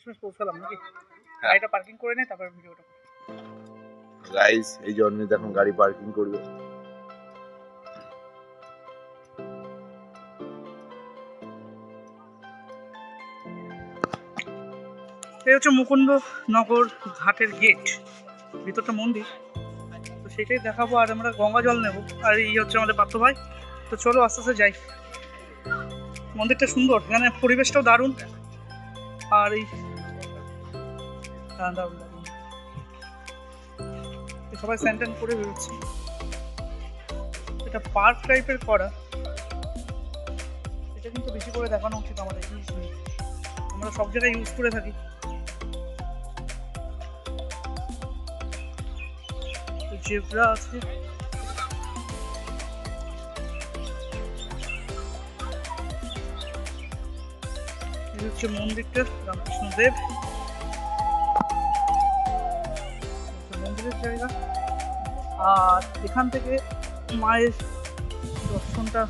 শেষমেশ পৌঁছালাম নাকি? হ্যাঁ। গাড়িটা পার্কিং করে নে তারপর ভিডিওটা গাইস এই অন্বিত এখন গাড়ি পার্কিং করবে। এই হচ্ছে মুকুন্দনগর ঘাটের গেট ভিতরটা মন্দির। তো সেটাই দেখাবো আর আমরা গঙ্গা জল নেব। আর এই হচ্ছে আমাদের পাত্র ভাই। তো চলো আস্তে আস্তে যাই। মন্দিরটা সুন্দর এখানে পরিবেশটাও দারুণ। আর এই দারুণ সবাই স্যান্টান করে বেরোচ্ছে। এটা পার্ক টাইপের করা। এটা কিন্তু বেশি করে দেখানো উচিত আমাদের আমরা সব জায়গায় ইউজ করে থাকি। জেব্রা আছে। হচ্ছে মন্দিরটা রামকৃষ্ণ মন্দিরের জায়গা। আর এখান থেকে মায়ের দর্শনটা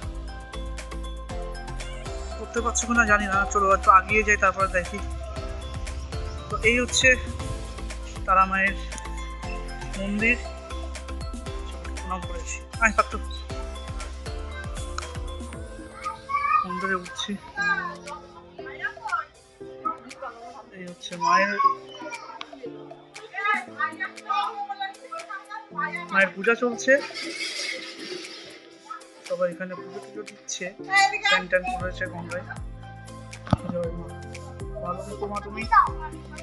করতে পারছ কিনা জানি না। চলো একটু আগিয়ে যাই, তারপরে দেখি। তো এই হচ্ছে তারা মায়ের মন্দির। প্রণাম করেছি আয় পাত্র মন্দিরে উঠছি। এই হচ্ছে মায়ের মায়ের পূজা চলছে। সবাই এখানে পুজো টুজো দিচ্ছে। ট্যান ট্যান করেছে গঙ্গায়।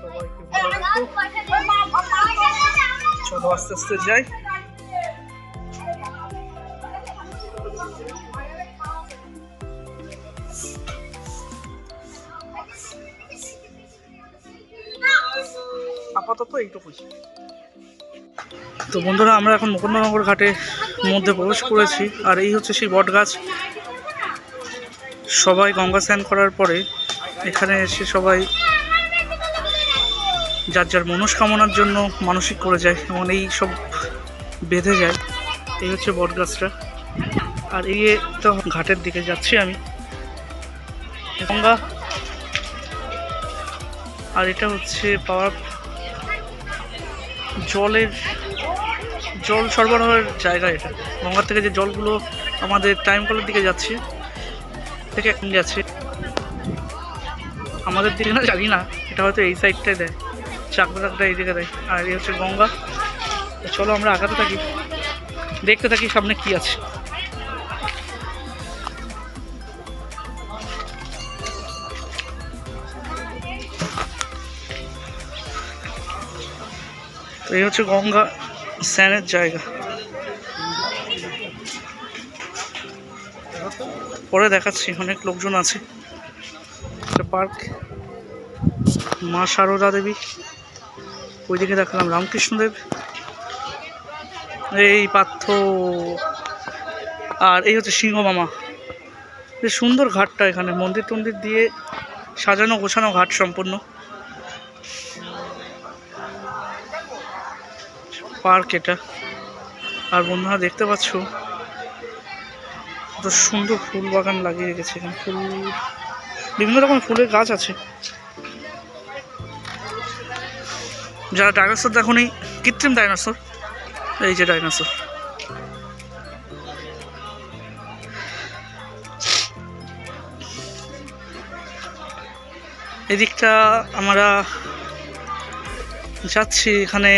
সবাইকে চলো আস্তে আস্তে যাই। আপাতত এইটুকুই। তো বন্ধুরা, আমরা এখন মুকুন্দনগর ঘাটের মধ্যে প্রবেশ করেছি, আর এই হচ্ছে সেই বট গাছ সবাই গঙ্গা স্নান করার পরে এখানে এসে সবাই যার যার মনস্কামনার জন্য মানসিক করে যায় এবং এই সব বেঁধে যায়। এই হচ্ছে বট গাছটা আর এই তো ঘাটের দিকে যাচ্ছি আমি। গঙ্গা। আর এটা হচ্ছে পাওয়ার জলের জল সরবরাহের জায়গা এটা গঙ্গার থেকে যে জলগুলো আমাদের টাইম কলের দিকে যাচ্ছে, থেকে এখন যাচ্ছে আমাদের দিকে না, জানি না, এটা হয়তো এই সাইডটাই দেয় চাকদা এই দিকে দেয়, আর এই হচ্ছে গঙ্গা। চলো আমরা আগাতে থাকি, দেখতে থাকি সামনে কি আছে। তো এই হচ্ছে গঙ্গা। স্নানের জায়গা। পরে দেখাচ্ছি, অনেক লোকজন আছে। পার্ক। মা সারদা দেবী। ওইদিকে দেখালাম রামকৃষ্ণদেব। এই পার্থ আর এই হচ্ছে সিংহ মামা। বেশ সুন্দর ঘাটটা এখানে। মন্দির টন্দির দিয়ে সাজানো গোছানো ঘাট সম্পূর্ণ। পার্ক এটা। আর বন্ধুরা দেখতে পাচ্ছ কত সুন্দর ফুল বাগান লাগিয়ে রেখেছে এখানে। ফুল, বিভিন্ন রকম ফুলের গাছ আছে। যারা ডাইনোসর দেখো নেই কৃত্রিম ডাইনোসর এই যে ডাইনোসর এদিকটা আমরা যাচ্ছি, এখানে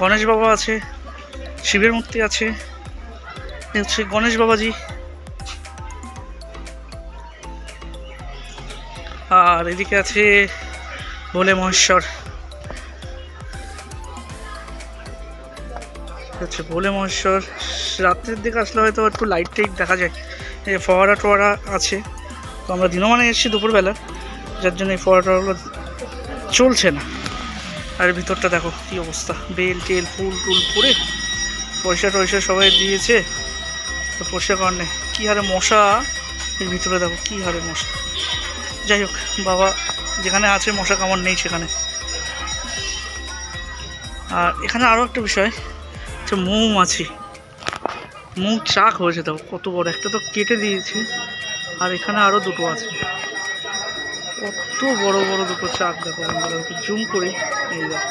গণেশ বাবা আছে, শিবের মূর্তি আছে হচ্ছে গণেশ বাবাজি। আর এদিকে আছে ভোলে মহেশ্বর। হচ্ছে ভোলে মহেশ্বর। রাত্রের দিকে আসলে হয়তো একটু লাইট টাইট দেখা যায়। এই ফোয়ারা টোয়ারা আছে, তো আমরা দিনমানে এসেছি দুপুরবেলা, যার জন্য এই ফোয়ারা টোয়ারাগুলো চলছে না। আর ভিতরটা দেখো কি অবস্থা। বেল টেল, ফুল টুল পুরে পয়সা টয়সা সবাই দিয়েছে। তো পয়সা কারণে কী হারে মশা? এর ভিতরে দেখো কী হারে মশা। যাই হোক, বাবা যেখানে আছে মশা কামড় নেই সেখানে। আর এখানে আরও একটা বিষয় হচ্ছে মৌমাছি মৌ চাক হয়েছে দেখো, কত বড়। একটা তো কেটে দিয়েছি। আর এখানে আরও দুটো আছে। কত বড় বড় দুটো চাক দেখো বন্ধুরা একটু জুম করে এই দেখো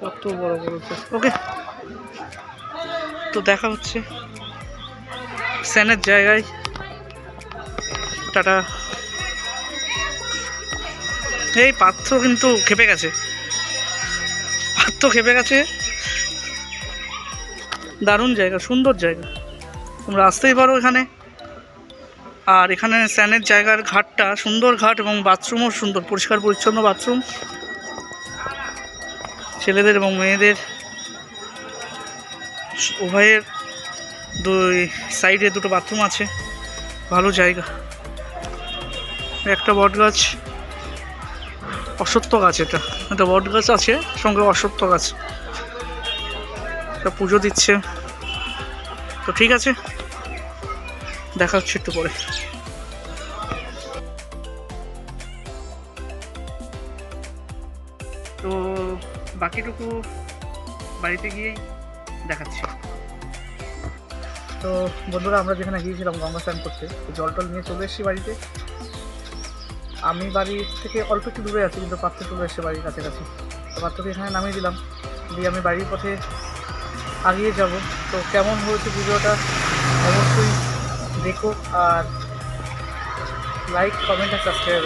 কত বড় বড় চাক। ওকে। তো দেখা হচ্ছে স্যানের জায়গায়। টাটা। এই পাত্র কিন্তু খেপে গেছে। পাত্র খেপে গেছে। দারুণ জায়গা, সুন্দর জায়গা। তোমরা আসতেই পারো এখানে। আর এখানে স্যানের জায়গার ঘাটটা সুন্দর ঘাট এবং বাথরুমও সুন্দর, পরিষ্কার, পরিচ্ছন্ন বাথরুম। ছেলেদের এবং মেয়েদের উভয়ের দুই সাইডে দুটো বাথরুম আছে, ভালো জায়গা। একটা বট গাছ, অশ্বত্থ গাছ এটা। একটা বট গাছ আছে, সঙ্গে অশ্বত্থ গাছ। পুজো দিচ্ছে। তো ঠিক আছে। দেখা হচ্ছে একটু পরে। তো বাকিটুকু বাড়িতে গিয়েই দেখাচ্ছি। তো বন্ধুরা, আমরা যেখানে গিয়েছিলাম গঙ্গা স্নান করতে জল টল নিয়ে চলে এসেছি বাড়িতে। আমি বাড়ি থেকে অল্প একটু দূরে আছি, কিন্তু পাত্র চলে এসেছে বাড়ির কাছাকাছি। তো পাত্রকে এখানে নামিয়ে দিলাম, দিয়ে আমি বাড়ির পথে আগিয়ে যাব। তো কেমন হয়েছে ভিডিওটা অবশ্যই দেখো আর লাইক কমেন্ট আর সাবস্ক্রাইব